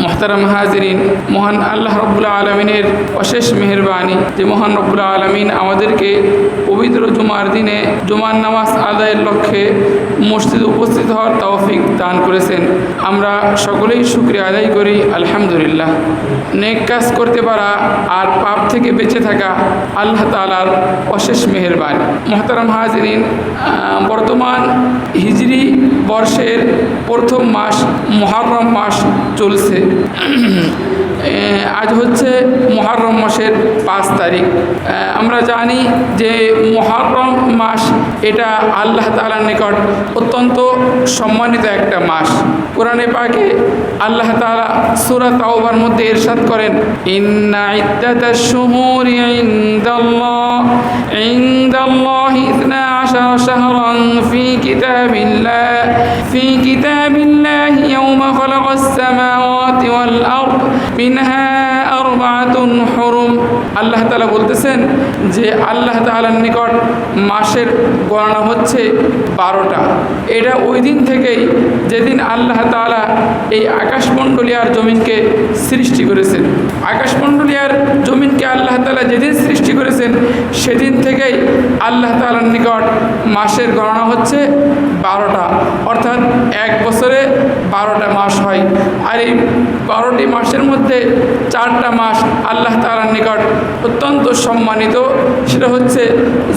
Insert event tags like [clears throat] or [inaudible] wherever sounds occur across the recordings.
মোহতারাম হাজরিন, মহান আল্লাহ রব্বুল্লা আলমিনের অশেষ মেহরবানি। যে মহান রব্বুল্লা আলমিন আমাদেরকে পবিত্র জুমার দিনে জুমার নামাজ আদায়ের লক্ষ্যে মসজিদে উপস্থিত হওয়ার তৌফিক দান করেছেন। আমরা সকলেই শুক্রিয়া আদায় করি, আলহামদুলিল্লাহ। নেক কাজ করতে পারা আর পাপ থেকে বেঁচে থাকা আল্লাহ তালার অশেষ মেহরবানি। মোহতারাম হাজরিন বর্তমান হিজরি বর্ষের প্রথম মাস মহারম মাস চলছে। আজ হচ্ছে মহারম মাসের পাঁচ তারিখ। আমরা জানি যে মহারম মাস এটা আল্লাহ তালার নিকট অত্যন্ত সম্মানিত একটা মাস। কোরআনে পাকে আল্লাহ তালা সুরা তাওবার মধ্যে এরশাদ করেন, ইন্না ইদ্দাতাশ শুহুরি عشر شهرا في كتاب الله في كتاب الله يوم خلق السماوات والأرض منها أربعة حرم. আল্লাহ তালা বলতেছেন যে আল্লাহ তাআলার নিকট মাসের গণনা হচ্ছে বারোটা। এটা ওই দিন থেকেই যেদিন আল্লাহ তাআলা এই আকাশমণ্ডলী আর জমিনকে সৃষ্টি করেছেন। আকাশমণ্ডলী আর জমিনকে আল্লাহ তাআলা যেদিন সৃষ্টি করেছেন, সেদিন থেকেই আল্লাহ তালার নিকট মাসের গণনা হচ্ছে বারোটা। অর্থাৎ এক বছরে বারোটা মাস হয়। আর এই বারোটি মাসের মধ্যে চারটা মাস আল্লাহ তালার নিকট অত্যন্ত সম্মানিত। সেটা হচ্ছে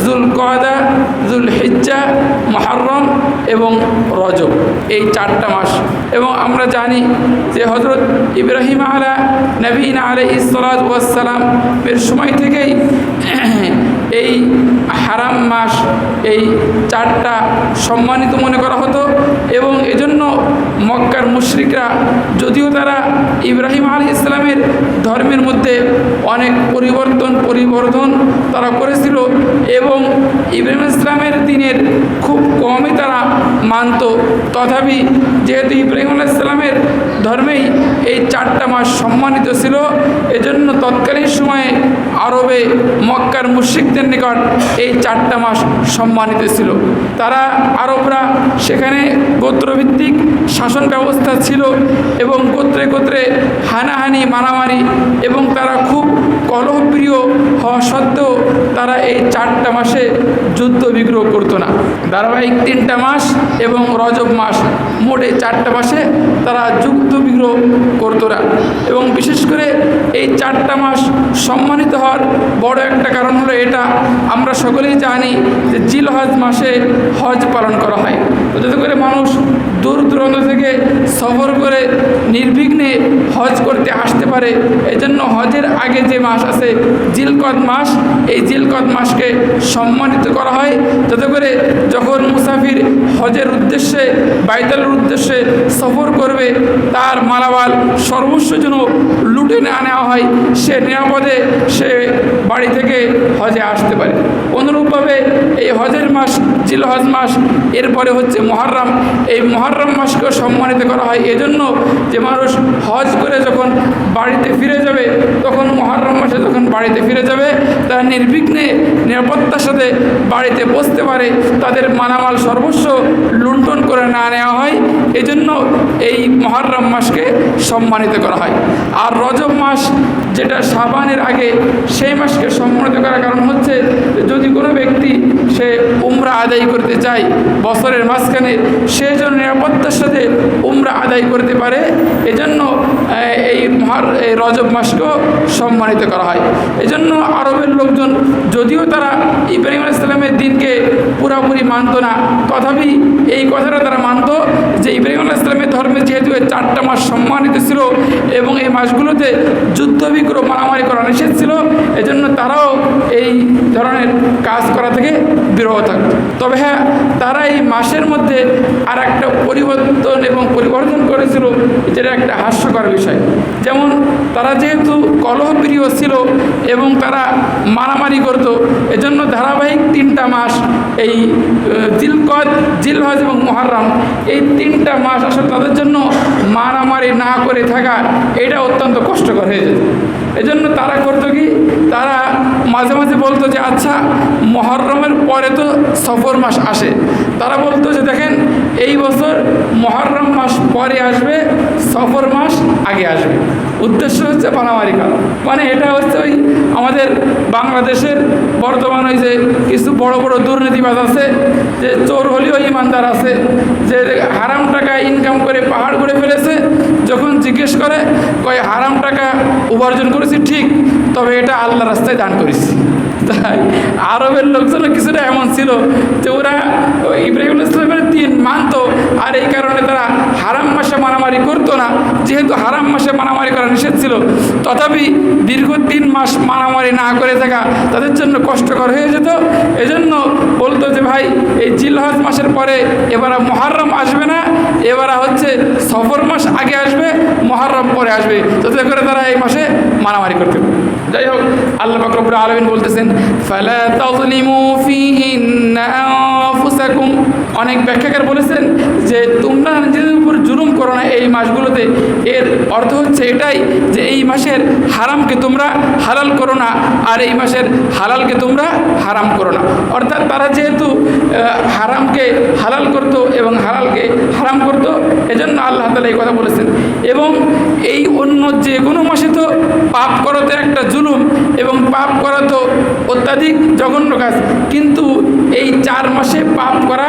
জুল কয়দা জুল হিজ্জা মহারম এবং রজব। এই চারটা মাস। এবং আমরা জানি যে হজরত ইব্রাহিম আলা নবীন আলাই ইসলাতাম এর সময় থেকেই [clears throat] এই হারাম মাস, এই চারটা সম্মানিত মনে করা হতো। এবং এজন্য মক্কার মুশরিকরা, যদিও তারা ইব্রাহিম আলী ইসলামের ধর্মের মধ্যে অনেক পরিবর্তন, পরিবর্ধন তারা করেছিল এবং ইব্রাহিম ইসলামের দিনের খুব কমই তারা মানত। তথাপি যেহেতু ইব্রাহিম আলাহ ইসলামের ধর্মেই এই চারটা মাস সম্মানিত ছিল, এজন্য তৎকালীন সময়ে আরবে মক্কার মুশ্রিকদের নিকট এই চারটা মাস সম্মানিত ছিল। তারা আরবরা সেখানে গোত্রভিত্তিক শাসন ব্যবস্থা ছিল এবং গোত্রে গোত্রে হানাহানি মারামারি এবং তারা খুব কলহপ্রিয় হওয়া সত্ত্বেও তারা এই চারটা মাসে যুদ্ধ বিগ্রহ করতো না। ধারাবাহিক তিনটা মাস এবং রজব মাস মোটে চারটা মাসে তারা যুদ্ধ বিগ্রহ করতো না। এবং বিশেষ করে এই চারটা মাস সম্মানিত হওয়ার বড় একটা কারণ হলো এটা। আমরা সকলেই জানি যে জিল হজ মাসে হজ পালন করা হয়। তো যাতে করে মানুষ দূর দূরান্ত থেকে সফর করে নির্বিঘ্নে হজ করতে আসতে পারে। এজন্য হজের আগে যে মাস আছে, জিলকদ মাস, এই জিলকদ মাসকে সম্মানিত করা হয়। যাতে করে যখন মুসাফির হজের উদ্দেশ্যে বাইতালের উদ্দেশ্যে সফর করবে, তার মালামাল সর্বস্ব যেন লুটে না নেওয়া হয়, সে নিরাপদে সে বাড়ি থেকে হজে আসতে পারে। অনুরূপভাবে এই হজের মাস জিল হজ মাস, এরপরে হচ্ছে মহরম এই মহরম মাসকেও সম্মানিত করা হয়। এজন্য যে মানুষ হজ করে যখন বাড়িতে ফিরে যাবে, তখন মহরম মাসে যখন বাড়িতে ফিরে যাবে, তারা নির্বিঘ্নে নিরাপত্তার সাথে বাড়িতে বসতে পারে। তাদের মালামাল সর্বস্ব লুণ্ঠন করে না নেওয়া হয়। এজন্য এই মহরম মাসকে সম্মানিত করা হয়। আর রজব মাস যেটা সাবানের আগে সেই মাসকে সম্মানিত করার কারণ হচ্ছে যদি কোনো ব্যক্তি সে উমরা আদায় করতে চায় বছরের মাঝখানে, সে যেন নিরাপত্তার সাথে উমরা আদায় করতে পারে। এজন্য এই মহার এই রজব মাসকেও সম্মানিত করা হয়। এজন্য আরবের লোকজন, যদিও তারা ইব্রাহিম আলাইহিস সালামের দিনকে পুরাপুরি মানত না, তথাপি এই কথাটা তারা মানত যে ইব্রাহিম আলাইহিস সালামের ধর্মে যেহেতু এই চারটা মাস সম্মানিত ছিল এবং এই মাসগুলোতে যুদ্ধবিগ্রহ মারামারি করা নিষেধ ছিল, এজন্য তারাও এই ধরনের কাজ করা থেকে বিরত থাকত। তবে হ্যাঁ তারা এই মাসের মধ্যে আর একটা পরিবর্তন এবং পরিবর্তন করেছিল, যেটা একটা হাস্যকর বিষয়। যেমন তারা যেহেতু কলহপ্রিয় ছিল এবং তারা মারামারি করত, এজন্য ধারাবাহিক তিনটা মাস এই জিলকদ, জিলহজ এবং মহারাম এই তিনটা মাস আসলে তাদের জন্য মারামারি না করে থাকা, এটা অত্যন্ত কষ্টকর হয়ে যেত। এজন্য তারা করতো কি? তারা মাঝে মাঝে বলতো যে আচ্ছা মহরমের পরে তো সফর মাস আসে। তারা বলতো যে, দেখেন এই বছর মহরম মাস পরে আসবে, সফর মাস আগে আসবে। উদ্দেশ্য হচ্ছে মারামারি করা। মানে এটা হচ্ছে ওই আমাদের বাংলাদেশের বর্তমান ওই যে কিছু বড় বড় দুর্নীতিবাজ আছে, যে চোর হলেও ইমানদার আছে, যে হারাম টাকা ইনকাম করে পাহাড় করে ফেলেছে, যখন জিজ্ঞেস করে, কয় হারাম টাকা উপার্জন করেছি ঠিক, তবে এটা আল্লাহ রাস্তায় দান করেছি। তাই আরবের লোকজনও কিছুটা এমন ছিল যে ওরা ইব্রাহিম ইসলামের দিন মানতো, আর এই কারণে তারা হারাম মাসে মারামারি করতো না। যেহেতু হারাম মাসে মারামারি করা নিষেধ ছিল, তথাপি দীর্ঘ তিন মাস মারামারি না করে থাকা তাদের জন্য কষ্টকর হয়ে যেত। এজন্য বলতো যে, ভাই, এই জিলহজ মাসের পরে এবার মহারম আসবে না, এবার হচ্ছে সফর মাস আগে আসবে মহারম পরে আসবে। যাতে করে তারা এই মাসে মারামারি করতে পারে। যাই হোক আল্লাহ বাকরবুর আলমিন বলতেছেন ফালা তাজলিমু ফিহিন্না আনফুসাকুম অনেক ব্যাখ্যাকার বলেছেন যে তোমরা নিজেদের উপর জুলুম করো না এই মাসগুলোতে। এর অর্থ হচ্ছে এটাই যে এই মাসের হারামকে তোমরা হালাল করো না, আর এই মাসের হালালকে তোমরা হারাম করো না। অর্থাৎ তারা যেহেতু হারামকে হালাল করতো এবং হালালকে হারাম করতো, এজন্য আল্লাহ তালা এই কথা বলেছেন। এবং এই অন্য যে কোনো মাসে তো পাপ করা তো একটা জুলুম এবং পাপ করা তো অত্যাধিক জঘন্য কাজ। কিন্তু এই চার মাসে পাপ করা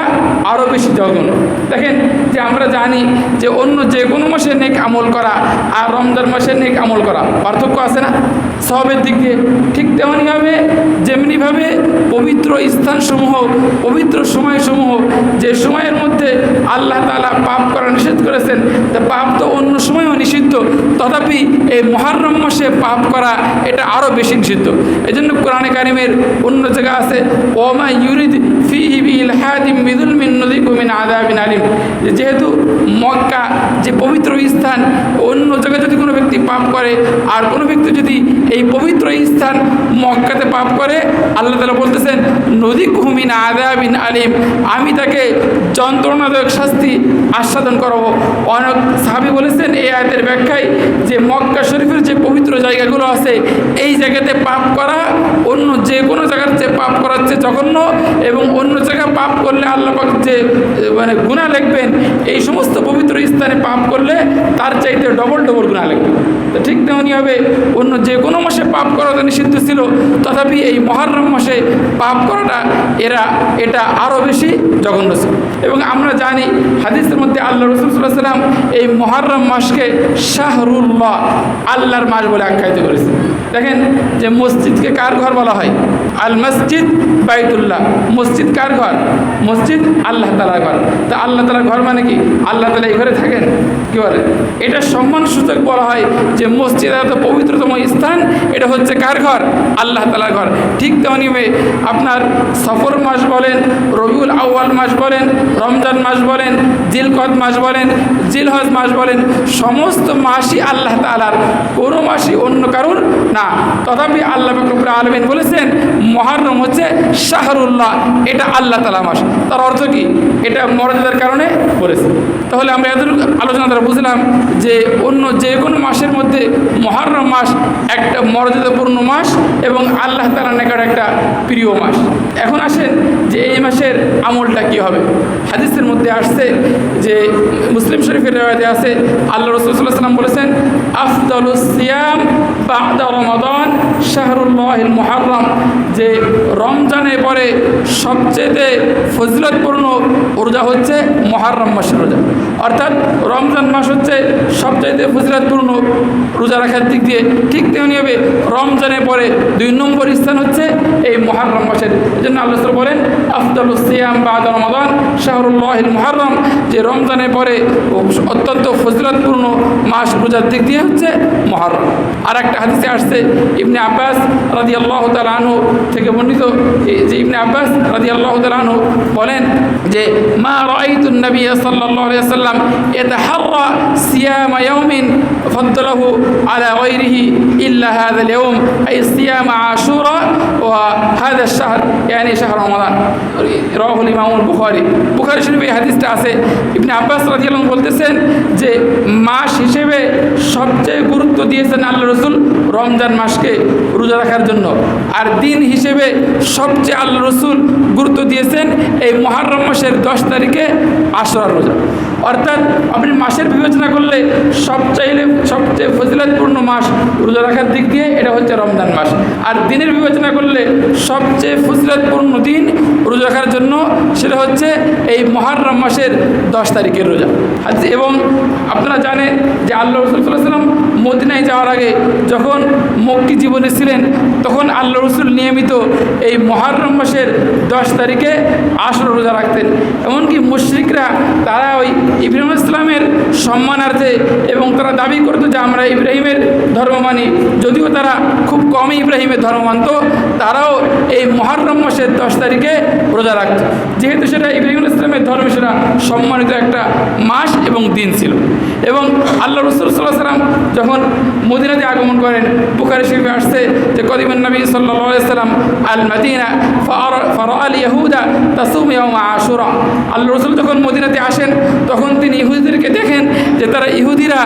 আরও বেশি জঘন্য। দেখেন যে আমরা জানি যে অন্য যে কোনো মাসে নেক আমল করা আর রমজান মাসে নেক আমল করা পার্থক্য আছে না? সবের দিক দিয়ে ঠিক তেমনইভাবে যেমনিভাবে পবিত্র স্থানসমূহ, পবিত্র সময়সমূহ, যে সময়ের মধ্যে আল্লাহ তালা পাপ করা নিষেধ করেছেন, তা পাপ তো অন্য সময়ও নিষিদ্ধ, তথাপি এই মহারম মাসে পাপ করা এটা আরও বেশি নিষিদ্ধ। এই জন্য কোরআনে কারিমের অন্য জায়গা আছে ওমা ইউরিদ হাদিম মিদুল মিন যে যেহেতু মক্কা যে পবিত্র স্থান, অন্য জায়গায় যদি কোনো ব্যক্তি পাপ করে, আর কোনো ব্যক্তি যদি এই পবিত্র স্থান মক্কাতে পাপ করে, আল্লাহ তালা বলতেছেন নদী কুমিন আদাবিন আলিম। আমি তাকে যন্ত্রণাদায়ক শাস্তি আস্বাদন করাবো। অনেক সাহাবি বলেছেন এই আয়াতের ব্যাখ্যায় যে মক্কা শরীফের যে পবিত্র জায়গাগুলো আছে, এই জায়গাতে পাপ করা অন্য যে কোনো জায়গার চেয়ে পাপ করার চেয়ে জঘন্য এবং অন্য জায়গায় পাপ করলে আল্লাহ যে মানে গুণা লিখবেন, এই সমস্ত পবিত্র স্থানে পাপ করলে তার চাইতে ডবল ডবল গুণা লিখবে তো ঠিক তেমনইভাবে অন্য যে কোনো মাসে পাপ করা নিষিদ্ধ ছিল, তথাপি এই মহারম মাসে পাপ করাটা এরা, এটা আরও বেশি জঘন্য ছিল। এবং আমরা জানি হাদিসের মধ্যে আল্লাহ রসুল সাল্লাহ সাল্লাম এই মহারম মাসকে শাহরুল্লাহ, আল্লাহর মাস বলে আখ্যায়িত করেছে দেখেন যে মসজিদকে কার ঘর বলা হয়? আল মসজিদ বাইতুল্লাহ। মসজিদ কার ঘর? মসজিদ আল্লাহ তালার ঘর। তা আল্লাহ তালার ঘর মানে কি? আল্লাহ তালা এই ঘরে থাকেন? কি বলে? এটা সম্মান সূচক বলা হয় যে মসজিদ এত পবিত্রতম স্থান, এটা হচ্ছে কার ঘর? আল্লাহ তালার ঘর। ঠিক তেমনিভাবে আপনার সফর মাস বলেন, রবিউল আউয়াল মাস বলেন, রমজান মাস বলেন জিলকত মাস বলেন জিলহজ মাস বলেন, সমস্ত মাসই আল্লাহ তালার কোনো মাসই অন্য কারুর না। তথাপি আল্লাহ ফকরুল আলমিন বলেছেন, মহারম হচ্ছে শাহরুল্লাহ, এটা আল্লাহ তালা মাস। তার অর্থ কি? এটা মর্যাদার কারণে বলেছে তাহলে আমরা এতটুকু আলোচনা দ্বারা বুঝলাম যে অন্য যে কোনো মাসের মধ্যে মহারম মাস একটা মর্যাদাপূর্ণ মাস এবং আল্লাহ তালার নিকট একটা প্রিয় মাস। এখন আসেন যে এই মাসের আমলটা কি হবে। হাদিসের মধ্যে আসছে যে মুসলিম শরীফের রেওয়ায়তে আছে আল্লাহ রসুল্লাহ সাল্লাম বলেছেন আফদালুস সিয়াম বাদা রমাদান শাহরুল্লাহিল মুহাররম যে রমজানে পরে সবচেয়ে ফজিলতপূর্ণ রোজা হচ্ছে মহারম মাসের রোজা। অর্থাৎ রমজান মাস হচ্ছে সবচাইতে ফজিলতপূর্ণ রোজা রাখার দিক দিয়ে ঠিক তেমনি হবে রমজানের পরে দুই নম্বর স্থান হচ্ছে এই মহারম মাসের। জন্য আল্লাহ বলেন, আফদাল সিয়াম বাদ রমাদান শাহরুল্লাহিল মহারম যে রমজানের পরে অত্যন্ত ফজিলতপূর্ণ মাস রোজার দিক দিয়ে হচ্ছে মহরম। আর একটা হাদিসে আসছে, ইবনে আব্বাস রাজি আল্লাহ তালু থেকে বর্ণিত এই যে ইবনে আব্বাস রাজি আল্লাহ তালু বলেন যে মা রাইতুন নবী সাল্লাল্লাহু আলাইহি সাল্লাম ইয়াতাহাররা সিয়াম ইয়াউমিন فضله على غيره إلا هذا اليوم أي صيام عاشوراء وهذا الشهر ইয়ানি শাহর রমাদান রহুল ইমামুল বুখারি বুখারি শরীফে এই হাদিসটা আছে। ইবনে আব্বাস রাজিয়াল বলতেছেন যে মাস হিসেবে সবচেয়ে গুরুত্ব দিয়েছেন আল্লাহ রসুল রমজান মাসকে রোজা রাখার জন্য। আর দিন হিসেবে সবচেয়ে আল্লাহ রসুল গুরুত্ব দিয়েছেন এই মহারম মাসের দশ তারিখে আশরার রোজা। অর্থাৎ আপনি মাসের বিবেচনা করলে সব চাইলে সবচেয়ে ফজিলতপূর্ণ মাস রোজা রাখার দিক দিয়ে এটা হচ্ছে রমজান মাস। আর দিনের বিবেচনা করলে সবচেয়ে ফজিলতপূর্ণ দিন রোজা রাখার জন্য সেটা হচ্ছে এই মহারম মাসের দশ তারিখের রোজা। এবং আপনারা জানেন যে আল্লাহ রসুল্লাহ সাল্লাহ সাল্লাম মদিনায় যাওয়ার আগে যখন মক্কি জীবনে ছিলেন, তখন আল্লাহ রসুল নিয়মিত এই মহারম মাসের দশ তারিখে আসর রোজা রাখতেন। এমনকি মুশরিকরা তারা ওই ইব্রাহিম ইসলামের সম্মানার্থে এবং তারা দাবি করতো যে আমরা ইব্রাহিমের ধর্ম মানি। যদিও তারা খুব কমই ইব্রাহিমের ধর্ম মানত, তারাও এই মহারম মাসের দশ তারিখে রোজা রাখত। যেহেতু সেটা ইব্রাহিম ইসলামের ধর্মে সেটা সম্মানিত একটা মাস এবং দিন ছিল। এবং আল্লাহ রসুল সাল্লাহ সাল্লাম যখন মদিনাতে আগমন করেন, বুখারি শরীফে আসছে যে কদিমান নবী সাল্লাম আল মদিনা ফর আল ইহুদা তাসুম আশুরা। আল্লাহ রসুল যখন মদিনাতে আসেন, তখন তিনি ইহুদিদেরকে দেখেন যে তারা ইহুদিরা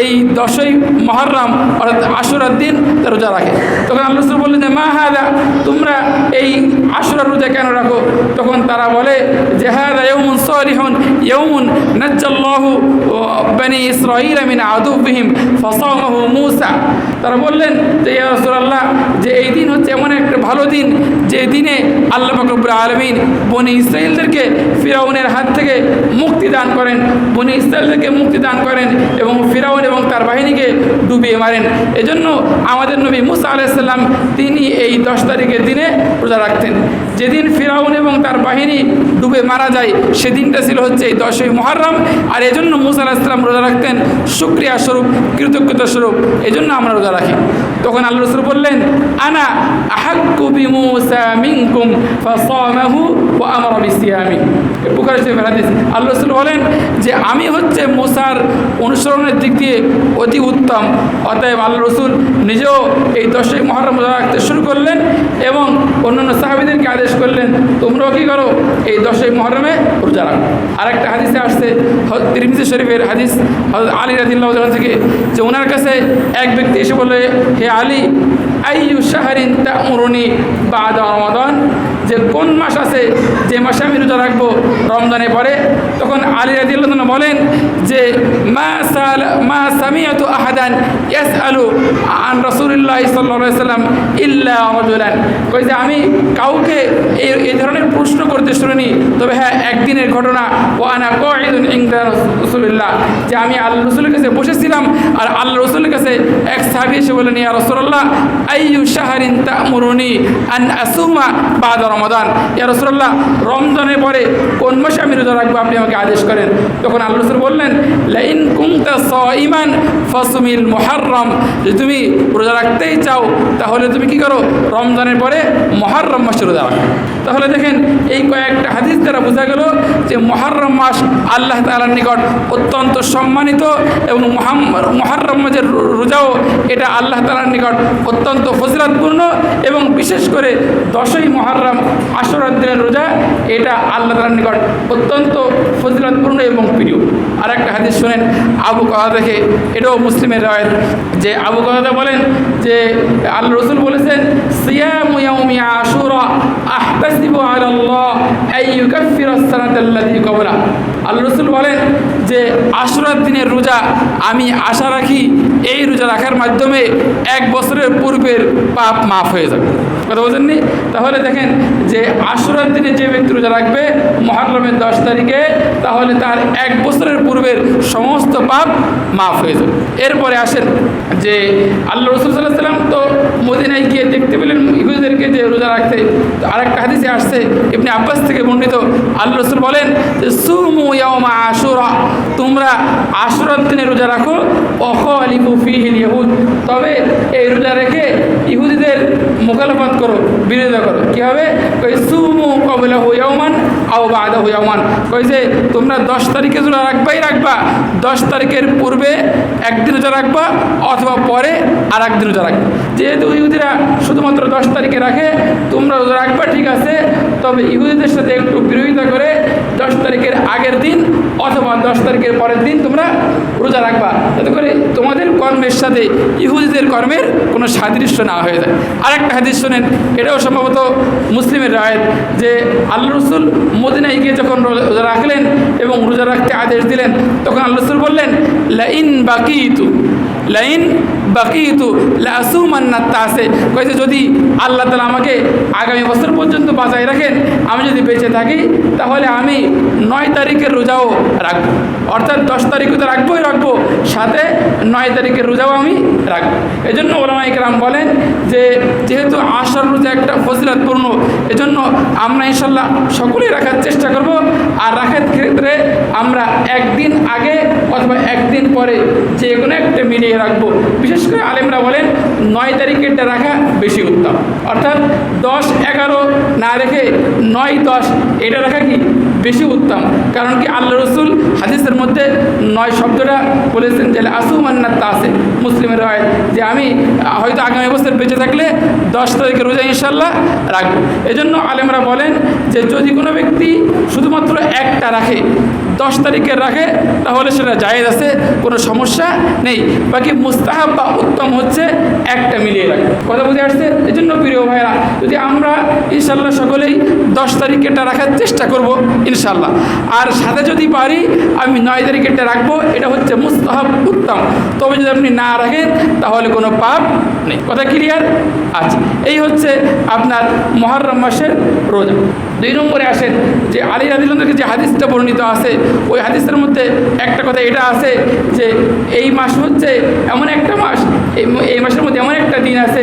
এই দশই মহরম, অর্থাৎ আশুরার দিন রোজা রাখে। তখন আল্লাহ রসুল বললেন যে, মা হাদা, তোমরা এই আশুরার রোজা কেন রাখো? তখন তারা বলে, যে হাদা ইয়মুন সরিহন ইয়মুন নাজ্জাল্লাহু বানি ইসরাঈল মিন আদুবিহিম ফাসামাহু মূসা। তারা বললেন যে, ইয়া রাসূলুল্লাহ, যে এই দিন হচ্ছে এমন একটা ভালো দিন, যে দিনে আল্লাহ পাক রব্বুল আলামিন বনি ইসরাইলদেরকে ফিরাউনের হাত থেকে মুক্তি দান করেন, বনি ইসরাইলদেরকে মুক্তি দান করেন এবং ফিরাউন এবং তার বাহিনীকে ডুবিয়ে মারেন। এজন্য আমাদের নবী মুসা আলাইসাল্লাম তিনি এই দশ তারিখের দিনে রোজা রাখতেন। যেদিন ফিরাউন এবং তার বাহিনী ডুবে মারা যায়, সেদিনটা ছিল হচ্ছে এই দশই মহরম আর এজন্য মুসা আলাহিসাল্লাম রোজা রাখতেন। শুক্রিয়া স্বরূপ, কৃতজ্ঞতা স্বরূপ, এজন্য আমরা রোজা রাখি। তখন আল্লাহ রসুল বললেন, আনা আহাক্কু বিমুসা মিনকুম ফাসামাহু ওয়া আমারা বিসিয়ামি বুখারী শরীফের হাদিস। আল্লাহ রসুল বলেন যে, আমি হচ্ছে মুসার অনুসরণের দিক দিয়ে অতি উত্তম। অতএব আল্লাহ রসুল নিজেও এই দশই মহরম রোজা রাখতে শুরু করলেন এবং অন্যান্য সাহাবিদেরকে আদেশ করলেন, তোমরাও কী করো? এই দশই মহরমে রোজা রাখো। আরেকটা হাদিসে আসছে তিরমিজি শরীফের হাদিস আলী রাজিল্লাহ থেকে, যে ওনার কাছে এক ব্যক্তি এসে বলে হে আলী, আইয়ু শাহরিন তা তামুরুনি বাদ রমাদান? যে কোন মাস আছে, যে মাসে আমি রোজা রাখব রমজানে পরে? তখন আলী রাদিল্লাহ বলেন যে আমি কাউকে এই ধরনের প্রশ্ন করতে শুনিনি, তবে হ্যাঁ একদিনের ঘটনা ও আনা কঈদুন ইংদা রসুলিল্লাহ। যে আমি আল্লাহ রসুলের কাছে বসেছিলাম, আর আল্লাহ রসুলের কাছে এক সাহাবি এসে বলেন ইয়া রসুল্লাহ আইয়ু শাহরিন তামুরুনি আন আসুমা বাদ রমাদান। ইয়া রসুল্লাহ রমজানের পরে কোন মাসে আমি রোজা রাখব আপনি আমাকে আদেশ করেন। তখন আল্লাহ রসুল বললেন, লাইন কুংতা স ইমান ফসুমিল মোহারম যদি তুমি রোজা রাখতেই চাও, তাহলে তুমি কি করো? রমজানের পরে মহারম মাসে রোজা রাখো। তাহলে দেখেন, এই কয়েকটা হাদিস দ্বারা বোঝা গেল যে মহারম মাস আল্লাহ তালার নিকট অত্যন্ত সম্মানিত এবং মহারম মাসের রোজাও এটা আল্লাহ তালার নিকট অত্যন্ত ফজিলাতপূর্ণ এবং বিশেষ করে দশই মহারম আশরার দিনের রোজা, এটা আল্লাহ তালার নিকট অত্যন্ত ফজিলাতপূর্ণ এবং প্রিয়। আর একটা হাদিস শোনেন আবু কথা দেখে এটাও মুসলিমের রায় যে আবু কথা বলেন যে আল্লাহ রসুল বলেছেন আল্লাহ রসুল বলেন যে আশুরার দিনের রোজা আমি আশা রাখি এই রোজা রাখার মাধ্যমে এক বছরের পূর্বের পাপ মাফ হয়ে যাবে। কথা বোঝেননি তাহলে দেখেন যে আশুরার দিনে যে ব্যক্তি রোজা রাখবে মহারমের দশ তারিখে, তাহলে তার এক বছরের পূর্বের সমস্ত পাপ মাফ হয়ে যাবে। এরপরে আসেন যে আল্লাহ রসুল সাল্লাহ সাল্লাম তো মদিনায় গিয়ে দেখতে পেলেন ইহুদিদেরকে যে রোজা রাখতে। আরেকটা হাদিসে আসছে এমনি আব্বাস থেকে বর্ণিত, আল্লাহ রসুল বলেন যে, সুমু ইয়ামা আশুরা। তোমরা আশুরার দিনে রোজা রাখো। অখলিফু ফিহিল ইহুদ তবে এই রোজা রেখে ইহুদিদের মোকালাফাত করো, বিরোধিতা করো। কী হবে? কই সুমু কবলা হুয়ামান আও বাদা হুয়ামান কই যে, তোমরা দশ তারিখে রোজা রাখবাই রাখবা। দশ তারিখের পূর্বে একদিন রোজা রাখবা অথবা পরে আর একদিন রোজা রাখবা। যেহেতু ইহুদিরা শুধুমাত্র দশ তারিখে তারিখে রাখে, তোমরা রোজা রাখবা, ঠিক আছে। তবে ইহুদিদের সাথে একটু বিরোধিতা করে দশ তারিখের আগের দিন অথবা দশ তারিখের পরের দিন তোমরা রোজা রাখবা। যাতে করে তোমাদের কর্মের সাথে ইহুদিদের কর্মের কোনো সাদৃশ্য না হয়ে যায়। আরেকটা হাদিস শোনেন, এটাও সম্ভবত মুসলিমের রায় যে আল্লাহ রসুল মদিনায় গিয়ে যখন রোজা রাখলেন এবং রোজা রাখতে আদেশ দিলেন, তখন আল্লাহ রসুল বললেন লাইন বাকি তু লাইন বাকিতু লাসুমান্নাত তাসে। কয়েছে যদি আল্লাহ তালা আমাকে আগামী বছর পর্যন্ত বাঁচাই রাখেন, আমি যদি বেঁচে থাকি, তাহলে আমি নয় তারিখের রোজাও রাখব। অর্থাৎ দশ তারিখও তো রাখবোই রাখব, সাথে নয় তারিখের রোজাও আমি রাখব। এই জন্য ওলামা ইকরাম বলেন যে, যেহেতু আশার রোজা একটা ফজিলাতপূর্ণ, এজন্য আমরা ইনশাল্লাহ সকলেই রাখার চেষ্টা করব। আর রাখার ক্ষেত্রে আমরা একদিন আগে অথবা একদিন পরে যে কোনো একটা মিলিয়ে রাখব। বিশেষ করে আলেমরা বলেন, নয় তারিখেরটা রাখা বেশি উত্তম। অর্থাৎ দশ এগারো না রেখে নয় দশ, এটা রাখা কি? বেশি উত্তম। কারণ কি আল্লাহ রসুল হাদিসের মধ্যে নয় শব্দটা বলেছেন যে আসুমান্নাত আছে মুসলিমের হয় যে, আমি, হয়তো আগামী বছর বেঁচে থাকলে দশ তারিখে রোজা ইনশাল্লাহ রাখব। এজন্য আলেমরা বলেন যে, যদি কোনো ব্যক্তি শুধুমাত্র একটা রাখে দশ তারিখের রাখে তাহলে সেটা জায়েজ আছে, কোনো সমস্যা নেই। বাকি মুস্তাহাব বা উত্তম হচ্ছে একটা মিলিয়ে রাখে। কথা বুঝে আসছে? এই জন্য প্রিয় ভাইরা যদি আমরা ইনশাল্লাহ সকলেই দশ তারিখেরটা রাখার চেষ্টা করব ইনশাল্লাহ আর সাথে যদি পারি, আমি নয় তারিখেরটা রাখব, এটা হচ্ছে মুস্তাহাব উত্তম। তবে যদি আপনি না রাখেন, তাহলে কোনো পাপ নেই। কথা ক্লিয়ার আচ্ছা এই হচ্ছে আপনার মহরম মাসের রোজা। দুই নম্বরে আসেন যে আলী আদিল যে হাদিসটা বর্ণিত আছে, ওই হাদিসের মধ্যে একটা কথা এটা আছে যে এই মাস হচ্ছে এমন একটা মাস, এই মাসের মধ্যে এমন একটা দিন আছে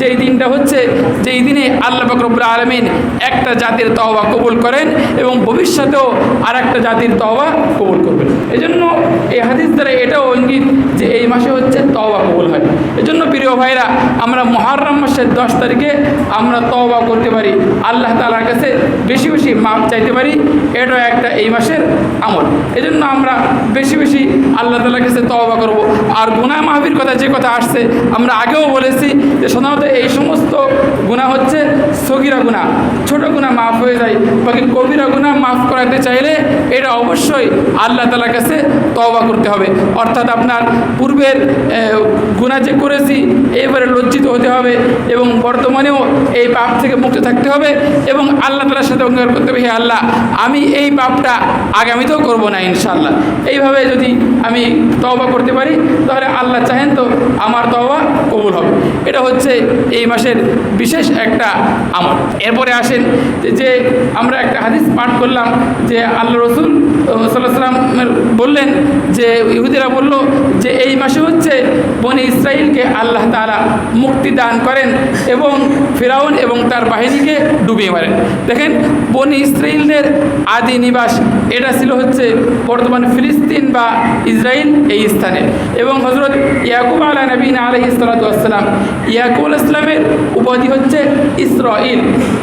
যেই দিনটা হচ্ছে যেই দিনে আল্লাহ বকরবুল আলমিন একটা জাতির তহবা কবুল করেন এবং ভবিষ্যতেও আর একটা জাতির তহবা কবুল করবেন। এই জন্য এই হাদিস দ্বারা এটাও ইঙ্গিত যে এই মাসে হচ্ছে তওবা কবুল হয়। এজন্য প্রিয় ভাইরা, আমরা মহারম মাসের দশ তারিখে আমরা তওবা করতে পারি। আল্লাহ তালার কাছে বেশি বেশি মাপ চাইতে পারি। এটা একটা এই মাসের আমল। এজন্য আমরা বেশি বেশি আল্লাহ তালার কাছে তওবা করব। আর গুনাহ মাহবির কথা যে কথা আসছে, আমরা আগেও বলেছি যে সাধারণত এই সমস্ত গুণা হচ্ছে সগিরা গুণা ছোট গুণা মাফ হয়ে যায়, বাকি কবিরা গুণা মাফ করাতে চাইলে এটা অবশ্যই আল্লাহ তালার কাছে তওবা করতে হবে। অর্থাৎ আপনার পূর্বের গুণা যে করেছি, এবারে লজ্জিত হতে হবে এবং বর্তমানেও এই পাপ থেকে মুক্ত থাকতে হবে এবং আল্লাহ তালার সাথে অঙ্গীকার করতে হবে, হে আল্লাহ, আমি এই পাপটা আগামীতেও করব না ইনশাল্লাহ এইভাবে যদি আমি তওবা করতে পারি, তাহলে আল্লাহ চাহেন তো আমার তওবা কবুল হবে। এটা হচ্ছে এই মাসের বিশেষ একটা আমল। এরপরে আসেন যে- আমরা একটা হাদিস পাঠ করলাম যে আল্লাহ রসুল সাল্লামের বললেন যে, ইহুদিরা বলল যে এই মাসে হচ্ছে বনি ইসরাইলকে আল্লাহ তাআলা মুক্তি দান করেন এবং ফেরাউন এবং তার বাহিনীকে ডুবিয়ে মারেন। দেখেন, বনি ইসরাইলদের আদি নিবাস, এটা ছিল হচ্ছে বর্তমান ফিলিস্তিন বা ইসরায়েল এই স্থানে। এবং হজরত ইয়াকুব আলা নবীন আলহ ইসলাতাম ইয়াকুব আল ইসলামের উপাধি হচ্ছে ইসরাইল।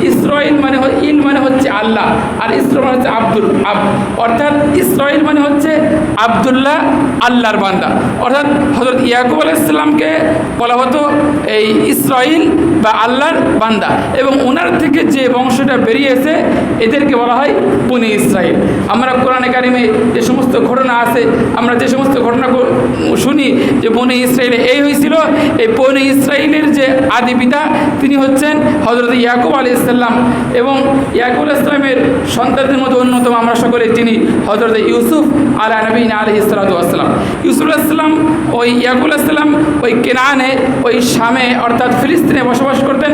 ইসরাইল মানে ইল মানে হচ্ছে আল্লাহ, আর ইসরা মানে হচ্ছে আব্দুল, আব অর্থাৎ ইসরাইল মানে হচ্ছে আবদুল্লাহ আল্লাহর বান্দা। অর্থাৎ হজরত ইয়াকুব আল ইসলামকে বলা হতো এই ইসরাইল বা আল্লাহর বান্দা। এবং ওনার থেকে যে বংশটা বেরিয়েছে, এদেরকে বলা হয় বনি ইসরাইল। আমরা কোরআনে কারিমে যে সমস্ত ঘটনা আছে, আমরা যে সমস্ত ঘটনা শুনি যে বনে ইসরায়েলে, এই হয়েছিল, এই বনি ইসরায়েলের যে আদি পিতা, তিনি হচ্ছেন হজরত ইয়াকুব আলী ইসলাম এবং ইয়াকুব ইসলামের সন্তানদের মধ্যে অন্যতম আমরা সকলে চিনি হজরত ইউসুফ আলা নবীন আলহ ইসলাতাম ইউসুফ ইসলাম ওই ইয়াকুল ইসলাম ওই কেনানে, ওই শামে, অর্থাৎ ফিলিস্তিনে বসবাস করতেন।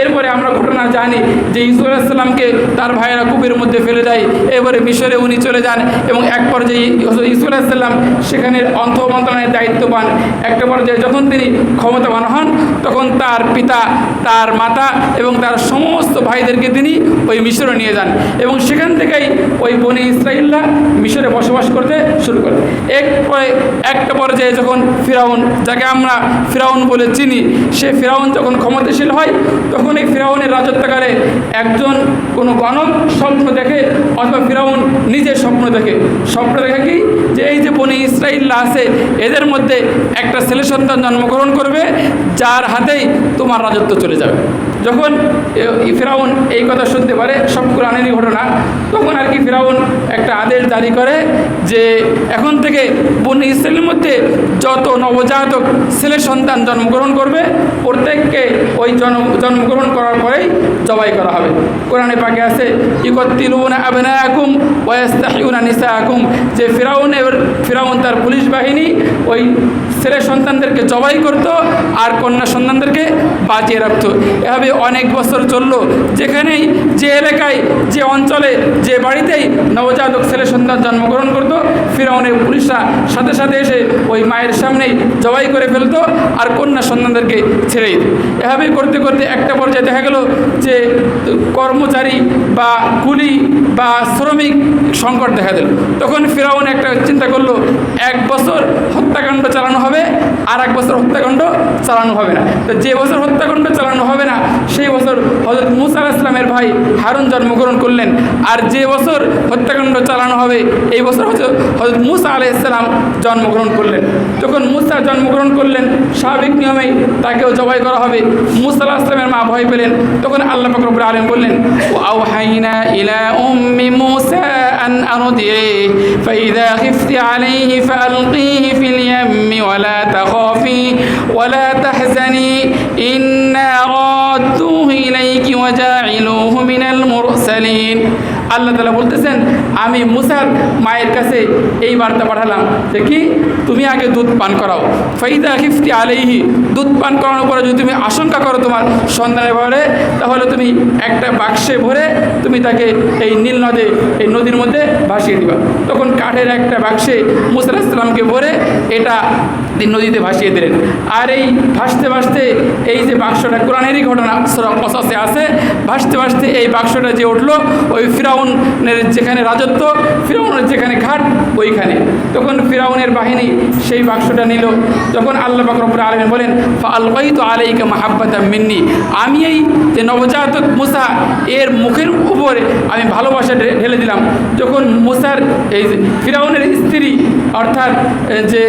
এরপরে আমরা ঘটনা জানি যে ইউসুফ ইসলামকে তার ভাইয়েরা কূপের মধ্যে ফেলে দেয়। এবারে মিশরে উনি চলে যান এবং এক পর্যায়ে ইউসুফ ইসলাম সেখানে অন্ত মন্ত্রণালয়ের দায়িত্ব পান। একটা পর্যায়ে যখন তিনি ক্ষমতাবান হন, তখন তার পিতা, তার মাতা এবং তার সমস্ত ভাইদেরকে তিনি ওই মিশরে নিয়ে যান এবং সেখান থেকেই ওই বনি ইসরাইল্লা মিশরে বসবাস করতে শুরু করে। এরপরে একটা পর্যায়ে যখন ফিরাউন, যাকে আমরা ফিরাউন বলে চিনি, সে ফিরাউন যখন ক্ষমতাশীল হয় তখন এই ফিরাউনের রাজত্বকালে একজন কোনো গণক স্বপ্ন দেখে অথবা ফিরাউন নিজে স্বপ্ন দেখে। স্বপ্ন দেখে কি? যে এই যে বনি ইসরাইল্লা আছে, এদের মধ্যে একটা ছেলে সন্তান জন্মগ্রহণ করবে, যার হাতেই তোমার রাজত্ব চলে যাবে। যখন ফেরাউন এই কথা শুনতে পারে, সব কোরআনেরই ঘটনা, তখন আর কি ফেরাউন একটা আদেশ জারি করে যে এখন থেকে বন্য ইসরায়েলের মধ্যে যত নবজাতক ছেলে সন্তান জন্মগ্রহণ করবে, প্রত্যেককে ওই জন্ম জন্মগ্রহণ করার পরেই জবাই করা হবে। কোরআনে পাকে আছে, ইকত্তিলুনা নিসাআকুম যে ফিরাউনের, ফিরাউন তার পুলিশ বাহিনী ওই ছেলে সন্তানদেরকে জবাই করত আর কন্যা সন্তানদেরকে বাঁচিয়ে রাখত। এভাবে অনেক বছর চলল। যেখানেই যে এলাকায়, যে অঞ্চলে, যে বাড়িতেই নবজাতক ছেলে সন্তান জন্মগ্রহণ করত, ফিরাউনের পুলিশরা সাথে সাথে এসে ওই মায়ের সামনেই জবাই করে ফেলতো আর কন্যা সন্তানদেরকে ছেড়ে দিত। এভাবে করতে করতে একটা পর্যায়ে দেখা গেল যে কর্মচারী বা কুলি বা শ্রমিক সংকট দেখা দিল। তখন ফিরাউন একটা চিন্তা করল, এক বছর হত্যাকাণ্ড চালানো হবে আর এক বছর হত্যাকাণ্ড চালানো হবে না। তো যে বছর হত্যাকাণ্ড চালানো হবে না সেই বছর হজরত মুসা আলাহ ইসলামের ভাই হারুন জন্মগ্রহণ করলেন আর যে বছর হত্যাকাণ্ড চালানো হবে এই বছর হজরত হজরত মুসা আলাহ ইসলাম জন্মগ্রহণ করলেন যখন মুসা জন্মগ্রহণ করলেন স্বাভাবিক নিয়মেই তাকেও জবাই করা হবে মুসা আলাহ ইসলামের মা ভয় পেলেন তখন আল্লাহ ফকরবুল আলম বললেন আউ হাইনা ইলা উম্মি মুসা أن أرضعيه فإذا خفت عليه فألقيه في اليم ولا تخافي ولا تحزني إنا رادوه ওয়াজাইলুহু মিনাল মুরসালিন আল্লাহ তাআলা বলতেছেন আমি মুসার মায়ের কাছে এই বার্তা পাঠালাম যে কি, তুমি আগে দুধ পান করাও। ফাইদা খিফতি আলাইহি, দুধ পান করানোর পরে যদি তুমি আশঙ্কা করো তোমার সন্তানের ব্যাপারে, তাহলে তুমি একটা বাক্সে ভরে তুমি তাকে এই নীল নদে, এই নদীর মধ্যে ভাসিয়ে দিবা। তখন কাঠের একটা বাক্সে মুসা ইসলামকে ভরে এটা নদীতে ভাসিয়ে দিলেন। আর এই ভাসতে ভাসতে এই যে বাক্সটা কোরআনেরই ঘটনা কসাসে আছে, ভাসতে ভাসতে এই বাক্সটা যে উঠল, ওই ফিরাউনের যেখানে রাজত্ব ফিরাউনের যেখানে ঘাট, ওইখানে। তখন ফিরাউনের বাহিনী সেই বাক্সটা নিল। যখন আল্লাহ বাকরবুর আলমিন বলেন আলবাই তো আলাইকা মাহাব্বাতা মিন্নি। আমি এই যে নবজাতক মুসা, এর মুখের উপরে আমি ভালোবাসা ঢেলে দিলাম। যখন মুসার এই ফিরাউনের স্ত্রী, অর্থাৎ যে,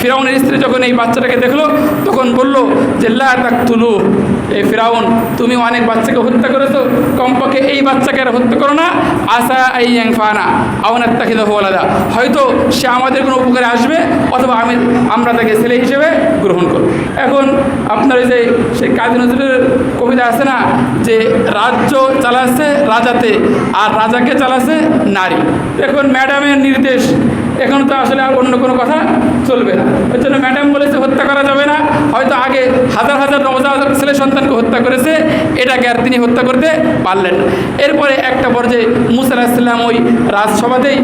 ফিরাউনের স্ত্রী যখন এই বাচ্চাটাকে দেখল, তখন বলল যে, লা তুলু এই ফিরাউন, তুমি অনেক বাচ্চাকে হত্যা করেছ, কমপক্ষে এই বাচ্চাকে আর হত্যা করো না। আসা এই ফানা আওনার তাকে আলাদা হয়তো সে আমাদের কোনো উপকারে আসবে, অথবা আমি, আমরা তাকে ছেলে হিসেবে গ্রহণ করব। এখন আপনার যে, সেই কাজী নজরুলের কবিতা আছে না, যে রাজ্য চালাচ্ছে রাজাতে, আর রাজাকে চালাচ্ছে নারী। এখন ম্যাডামের নির্দেশ, এখন তো আসলে আর অন্য কোনো কথা চলবে না। ওই জন্য ম্যাডাম বলেছে, হত্যা করা যাবে না। হয়তো আগে হাজার হাজার নবজাতক ছেলে সন্তানকে হত্যা করেছে, এটাকে আর তিনি হত্যা করতে পারলেন এরপরে একটা পর্যায়ে মুসা আলাহিসাল্লাম ওই রাজসভাতেই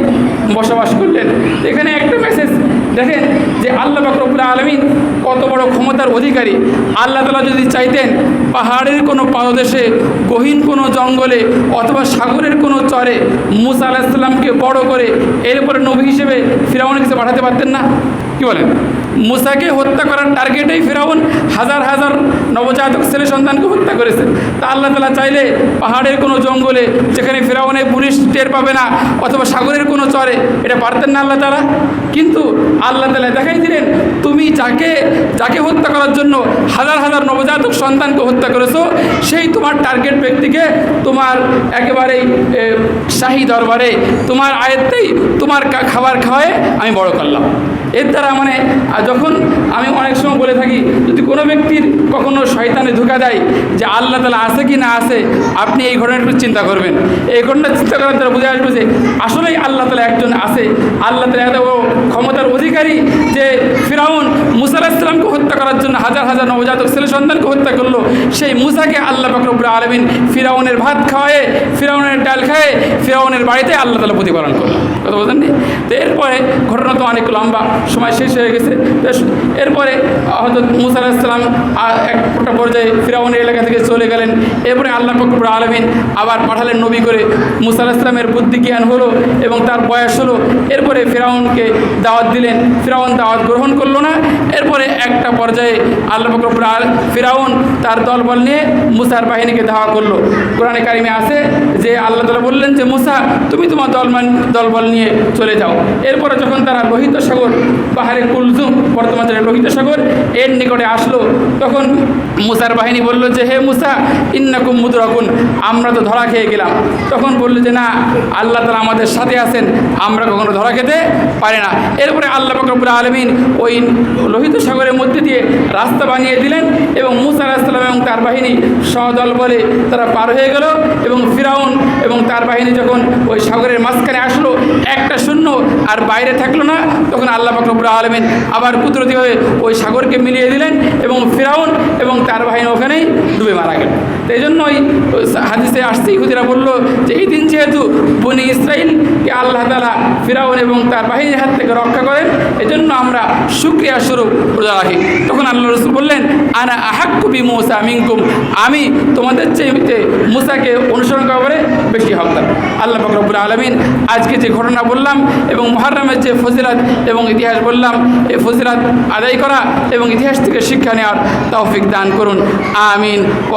বসবাস করলেন। এখানে একটা মেসেজ দেখেন যে আল্লাহ বাকরবুল্লাহ আলমিন কত বড় ক্ষমতার অধিকারী। আল্লাহ তালা যদি চাইতেন পাহাড়ের কোনো পাদদেশে, গহীন কোনো জঙ্গলে অথবা সাগরের কোনো চরে মুসা আলাহিসাল্লামকে বড় করে এরপরে নবী হিসেবে ফিরাউনের কাছে পাঠাতে পারতেন না? কি বলেন? মুসাকে হত্যা করার টার্গেটেই ফিরাউন হাজার হাজার নবজাতক ছেলে সন্তানকে হত্যা করেছে। তা আল্লাহ তালা চাইলে পাহাড়ের কোনো জঙ্গলে যেখানে ফিরাউনের পুলিশ টের পাবে না অথবা সাগরের কোনো চরে এটা পারতেন না আল্লাহ তালা কিন্তু আল্লাহ তালা দেখাই দিলেন, তুমি যাকে যাকে হত্যা করার জন্য হাজার হাজার নবজাতক সন্তানকে হত্যা করেছ, সেই তোমার টার্গেট ব্যক্তিকে তোমার একেবারেই শাহী দরবারে, তোমার আয়ত্তেই তোমার খাবার খাওয়ায় আমি বড় করলাম। এর দ্বারা মানে যখন আমি অনেক সময় বলে থাকি, যদি কোনো ব্যক্তির কখনো শয়তানে ধোকা দেয় যে আল্লাহ তালা আসে কি না আসে আপনি এই ঘটনাটা চিন্তা করবেন। এই ঘটনা চিন্তা করার দ্বারা বুঝে আসবে যে আসলেই আল্লাহ তালা একজন আসে আল্লাহ তালা এত ক্ষমতার অধিকারী যে ফিরাউন মুসা আলাহিসাল্লামকে হত্যা করার জন্য হাজার হাজার নবজাতক ছেলে সন্তানকে হত্যা করল। সেই মুসাকে আল্লাহ ফাকরবুল আলমিন ফিরাউনের ভাত খাওয়ায়ে, ফিরাউনের ডাল খায়ে ফিরাউনের বাড়িতে আল্লাহ তালা প্রতিপালন করল। কথা বলতেন? তো এরপরে ঘটনা তো অনেক লম্বা, সময় শেষ হয়ে গেছে। এরপরে হয়তো মুসা আলাহিসাল্লাম একটা পর্যায়ে ফিরাউনের এলাকা থেকে চলে গেলেন। এরপরে আল্লাহ ফকরুল আলমিন আবার পাঠালেন নবী করে। মুসা আলাহিসাল্লামের বুদ্ধি জ্ঞান হলো এবং তার বয়স হলো। এরপরে ফিরাউনকে দাওয়াত দিলেন। ফিরাউন দাওয়াত গ্রহণ করল না। এরপরে একটা পর্যায়ে আল্লাহ ফকরুল আল ফিরাউন তার দলবল নিয়ে মুসার বাহিনীকে ধাওয়া করল। কোরআনে কারিমে আছে যে আল্লাহ তালা বললেন যে, মুসা, তুমি তোমার দলমান দলবল নিয়ে চলে যাও। এরপরে যখন তারা লোহিত সাগর পাহাড়ে কুলজুম, বর্তমান যেটা লোহিত সাগর, এর নিকটে আসলো, তখন মুসার বাহিনী বলল যে, হে মুসা, ইন্নাকুম মুদরাকুন, আমরা তো ধরা খেয়ে গেলাম। তখন বলল যে, না, আল্লাহ তালা আমাদের সাথে আছেন, আমরা কখনো ধরা খেতে পারি না। এরপরে আল্লাহ ফকরবুল আলমিন ওই লোহিত সাগরের মধ্যে দিয়ে রাস্তা বানিয়ে দিলেন এবং মুসা আলাহিসাল্লাম এবং তার বাহিনী সদল বলে তারা পার হয়ে গেল এবং ফিরাউন এবং তার বাহিনী যখন ওই সাগরের মাঝখানে আসলো, একটা শূন্য আর বাইরে থাকল না, তখন আল্লাহ ফকরবুল আলমিন আবার কুদরতিভাবে ওই সাগরকে মিলিয়ে দিলেন এবং ফিরাউন এবং তার বাহিনী ওখানেই ডুবে মারা গেল। তো এই জন্যই হাদিসে আসছে, ইহুদিরা বলল যে এই দিন যেহেতু বনি ইসরাইলকে আল্লাহ তালা ফিরাউন এবং তার বাহিনীর হাত থেকে রক্ষা করেন, এজন্য আমরা সুক্রিয়া স্বরূপ রোজা রাখি। তখন আল্লাহ রসুল বললেন, আনা আহাক্কুবি মৌসা মিঙ্কুম আমি তোমাদের চেয়ে মুসাকে অনুসরণ করে বেশি হকদার। আল্লাহ ফকরবুল আলমিন আজকে যে ঘটনা বললাম এবং মহারামের যে ফজিলাত এবং ইতিহাস বললাম, এই ফজিলাত আদায় করা এবং ইতিহাস থেকে শিক্ষা নেওয়ার তৌফিক দান করুন। আমিন। ও